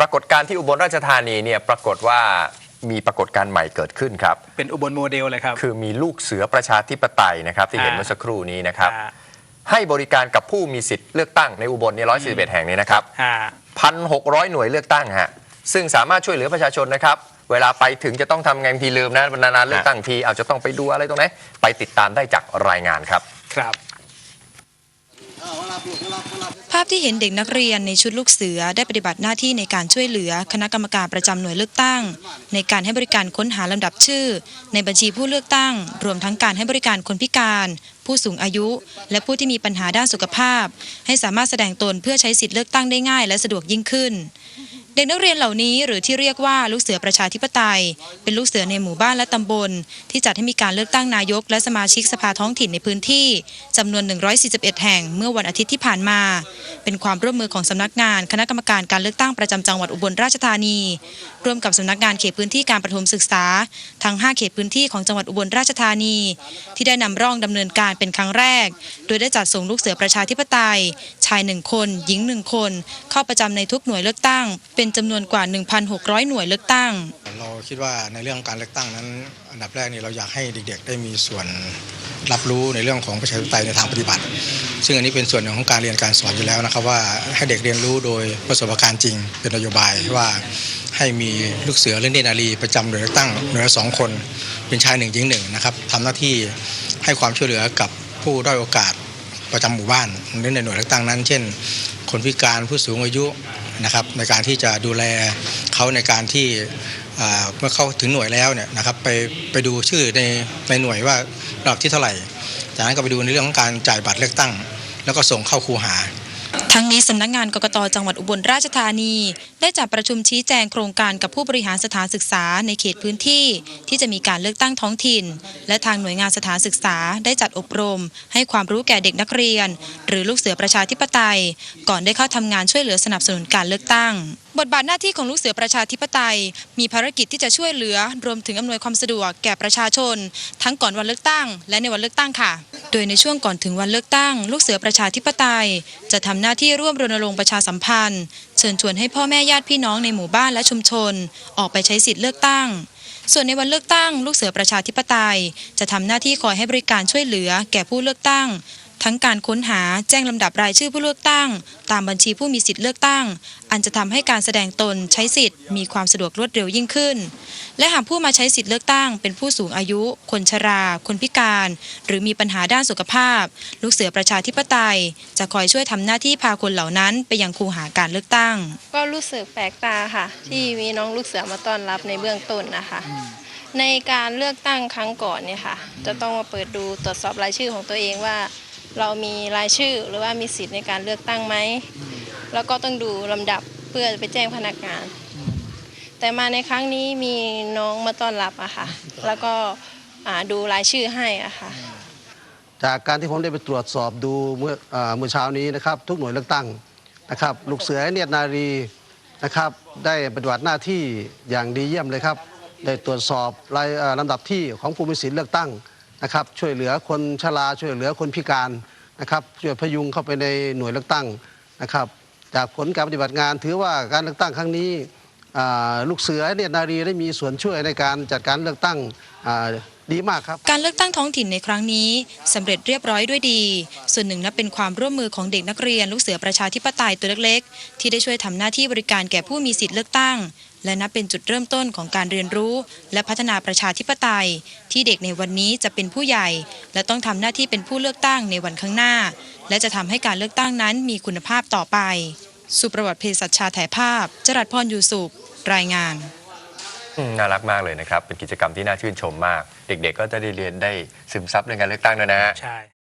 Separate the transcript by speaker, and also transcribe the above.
Speaker 1: ปรากฏการณ์ที่อุบลราชธานีเนี่ยปรากฏว่ามีปรากฏการณ์ใหม่เกิดขึ้นครับ
Speaker 2: เป็นอุบลโมเดลเลยครับ
Speaker 1: คือมีลูกเสือประชาธิปไตยนะครับ ที่เห็น
Speaker 2: อ่า
Speaker 1: เมื่อสักครู่นี้นะครับ
Speaker 2: อ่า
Speaker 1: ให้บริการกับผู้มีสิทธิ์เลือกตั้งในอุบลเนี่ย141 แห่งนี้นะครับ
Speaker 2: อ่า
Speaker 1: พันหกร้อยหน่วยเลือกตั้งฮะซึ่งสามารถช่วยเหลือประชาชนนะครับ เวลาไปถึงจะต้องทำไงบางทีลืมนะนานๆเลือกตั้งที เอาจะต้องไปดูอะไรตรงไหนไปติดตามได้จากรายงานครับ
Speaker 2: ครับ
Speaker 3: ภาพที่เห็นเด็กนักเรียนในชุดลูกเสือได้ปฏิบัติหน้าที่ในการช่วยเหลือคณะกรรมการประจำหน่วยเลือกตั้ง ในการให้บริการค้นหาลำดับชื่อ ในบัญชีผู้เลือกตั้ง รวมทั้งการให้บริการคนพิการ ผู้สูงอายุ และผู้ที่มีปัญหาด้านสุขภาพ ให้สามารถแสดงตนเพื่อใช้สิทธิเลือกตั้งได้ง่ายและสะดวกยิ่งขึ้น เด็กนักเรียนเหล่านี้หรือที่เรียกว่าลูกเสือประชาธิปไตย เป็นลูกเสือในหมู่บ้านและตำบล ที่จัดให้มีการเลือกตั้งนายกและสมาชิกสภาท้องถิ่นในพื้นที่จำนวน 141 แห่งเมื่อวันอาทิตย์ที่ผ่านมา เป็นความร่วมมือของสำนักงานคณะกรรมการการเลือกตั้งประจำจังหวัดอุบลราชธานี ร่วมกับสำนักงานเขตพื้นที่การประถมศึกษา ทั้ง 5 เขตพื้นที่ของจังหวัดอุบลราชธานี ที่ได้นำร่องดำเนินการเป็นครั้งแรก โดยได้จัดส่งลูกเสือประชาธิปไตย ชายหนึ่งคน หญิงหนึ่งคน เข้าประจำในทุกหน่วยเลือกตั้งเป็นจำนวนกว่า 1,600 หน่วยเลือกตั้ง
Speaker 4: เราคิดว่าในเรื่องการเลือกตั้งนั้น อันดับแรกนี่เราอยากให้เด็กๆ ได้มีส่วนรับรู้ในเรื่องของประชาธิปไตยในทางปฏิบัติ ซึ่งอันนี้เป็นส่วนหนึ่งของการเรียนการสอนอยู่แล้วนะครับว่าให้เด็กเรียนรู้โดยประสบการณ์จริง เป็นนโยบายว่าให้มีลูกเสือเล่นเดนารีประจำหน่วยเลือกตั้งหน่วยละสองคน เป็นชายหนึ่งหญิงหนึ่งนะครับทำหน้าที่ให้ความช่วยเหลือกับผู้ด้อยโอกาสประจำหมู่บ้านในหน่วยเลือกตั้งนั้น เช่น คนพิการผู้สูงอายุ นะครับในการที่จะดูแลเขาในการที่เมื่อเข้าถึงหน่วยแล้วเนี่ยนะครับไปไปดูชื่อในในหน่วยว่าระดับที่เท่าไหร่ จากนั้นก็ไปดูในเรื่องของการจ่ายบัตรเลือกตั้ง แล้วก็ส่งเข้าคูหา
Speaker 3: ทั้งนี้สำนักงานกกตจังหวัดอุบลราชธานี ได้จัดประชุมชี้แจงโครงการกับผู้บริหารสถานศึกษาในเขตพื้นที่ ที่จะมีการเลือกตั้งท้องถิ่น และทางหน่วยงานสถานศึกษาได้จัดอบรม ให้ความรู้แก่เด็กนักเรียน หรือลูกเสือประชาธิปไตย ก่อนได้เข้าทำงานช่วยเหลือสนับสนุนการเลือกตั้ง บทบาทหน้าที่ของลูกเสือประชาธิปไตย มีภารกิจที่จะช่วยเหลือ รวมถึงอำนวยความสะดวกแก่ประชาชน ทั้งก่อนวันเลือกตั้ง และในวันเลือกตั้งค่ะ โดยในช่วงก่อนถึงวันเลือกตั้ง ลูกเสือประชาธิปไตย จะทำหน้าที่ร่วมรณรงค์ประชาสัมพันธ์ เชิญชวนให้พ่อแม่ญาติพี่น้องในหมู่บ้านและชุมชน ออกไปใช้สิทธิ์เลือกตั้งส่วนในวันเลือกตั้ง ลูกเสือประชาธิปไตย จะทำหน้าที่คอยให้บริการช่วยเหลือ แก่ผู้เลือกตั้ง ทั้งการค้นหาแจ้งลำดับรายชื่อผู้เลือกตั้ง ตามบัญชีผู้มีสิทธิ์เลือกตั้ง อันจะทำให้การแสดงตนใช้สิทธิ์ มีความสะดวกรวดเร็วยิ่งขึ้น และหากผู้มาใช้สิทธิ์เลือกตั้ง เป็นผู้สูงอายุ คนชรา คนพิการ หรือมีปัญหาด้านสุขภาพ ลูกเสือประชาธิปไตย จะคอยช่วยทำหน้าที่พาคนเหล่านั้น ไปยังคูหาการเลือกตั้ง
Speaker 5: ก็รู้สึกแปลกตาค่ะ ที่มีน้องลูกเสือมาต้อนรับในเบื้องต้นนะคะในการเลือกตั้งครั้งก่อนเนี่ยค่ะ จะต้องมาเปิดดูตรวจสอบรายชื่อของตัวเองว่า เรามีรายชื่อหรือว่ามีสิทธิ์ในการเลือกตั้งไหม แล้วก็ต้องดูลำดับเพื่อไปแจ้งพนักงาน แต่มาในครั้งนี้มีน้องมาต้อนรับอะค่ะ แล้วก็อ่าดูรายชื่อให้อะค่ะ
Speaker 6: จากการที่ผมได้ไปตรวจสอบดูเมื่อเอ่อเมื่อเช้านี้นะครับ ทุกหน่วยเลือกตั้งนะครับ ลูกเสือเนียดนารีนะครับ ได้ปฏิบัติหน้าที่อย่างดีเยี่ยมเลยครับ ได้ตรวจสอบรายเอ่อลำดับที่ของผู้มีสิทธิเลือกตั้ง นะครับช่วยเหลือคนชราช่วยเหลือคนพิการนะครับช่วยพยุงเข้าไปในหน่วยเลือกตั้งนะครับ จากผลการปฏิบัติงาน ถือว่าการเลือกตั้งครั้งนี้ลูกเสือเนี่ยนารีได้มีส่วนช่วยในการจัดการเลือกตั้ง ดีมากครับ
Speaker 3: การเลือกตั้งท้องถิ่นในครั้งนี้สำเร็จเรียบร้อยด้วยดี ส่วนหนึ่งนับเป็นความร่วมมือของเด็กนักเรียนลูกเสือประชาธิปไตยตัวเล็กๆ ที่ได้ช่วยทำหน้าที่บริการแก่ผู้มีสิทธิเลือกตั้ง และนับเป็นจุดเริ่มต้นของการเรียนรู้ และพัฒนาประชาธิปไตย ที่เด็กในวันนี้จะเป็นผู้ใหญ่ และต้องทำหน้าที่เป็นผู้เลือกตั้งในวันข้างหน้า และจะทำให้การเลือกตั้งนั้นมีคุณภาพต่อไป สุประวัติเภสัชชาถ่ายภาพ จรัสพรยูสุปรายงาน
Speaker 1: น่ารักมากเลยนะครับ เป็นกิจกรรมที่น่าชื่นชมมาก เด็กๆ ก็จะได้เรียนได้ซึมซับเรื่องการเลือกตั้งด้วยนะฮะ
Speaker 2: ใช่